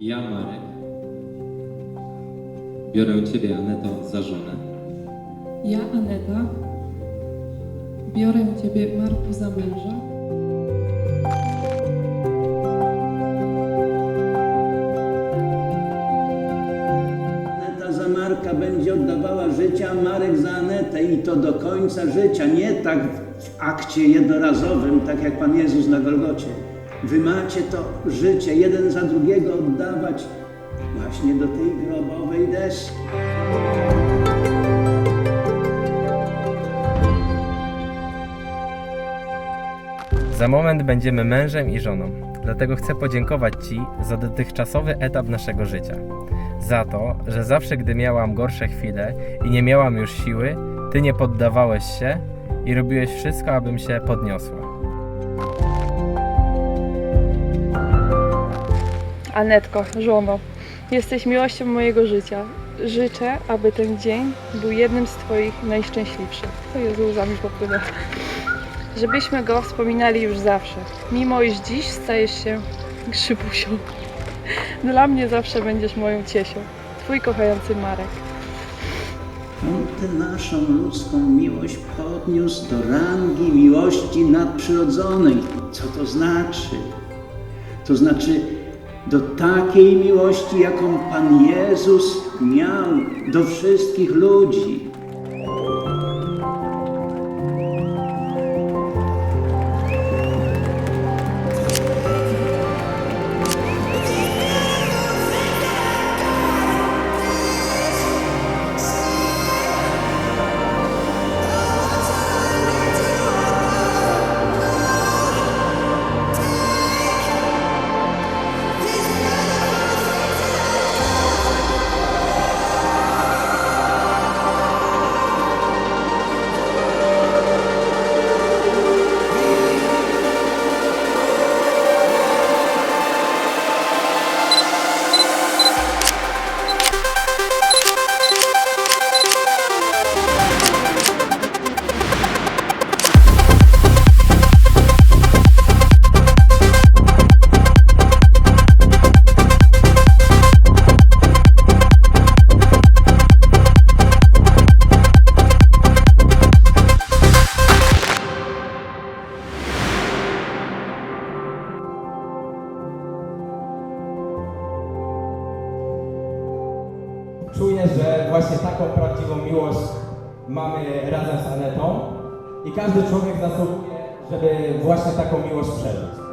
Ja, Marek, biorę Ciebie, Aneto, za żonę. Ja, Aneta, biorę Ciebie, Marku, za męża. Aneta za Marka będzie oddawała życie, a Marek za Anetę i to do końca życia, nie tak w akcie jednorazowym, tak jak Pan Jezus na Golgocie. Wy macie to życie jeden za drugiego oddawać właśnie do tej grobowej deski. Za moment będziemy mężem i żoną. Dlatego chcę podziękować Ci za dotychczasowy etap naszego życia. Za to, że zawsze gdy miałam gorsze chwile i nie miałam już siły, Ty nie poddawałeś się i robiłeś wszystko, abym się podniosła. Anetko, żono, jesteś miłością mojego życia. Życzę, aby ten dzień był jednym z Twoich najszczęśliwszych. To jest łzami popływa. Żebyśmy go wspominali już zawsze, mimo iż dziś stajesz się grzybusią. Dla mnie zawsze będziesz moją ciesią. Twój kochający Marek. On tę naszą ludzką miłość podniósł do rangi miłości nadprzyrodzonej. Co to znaczy? To znaczy do takiej miłości, jaką Pan Jezus miał do wszystkich ludzi. Czuję, że właśnie taką prawdziwą miłość mamy razem z Anetą i każdy człowiek zasługuje, żeby właśnie taką miłość przeżyć.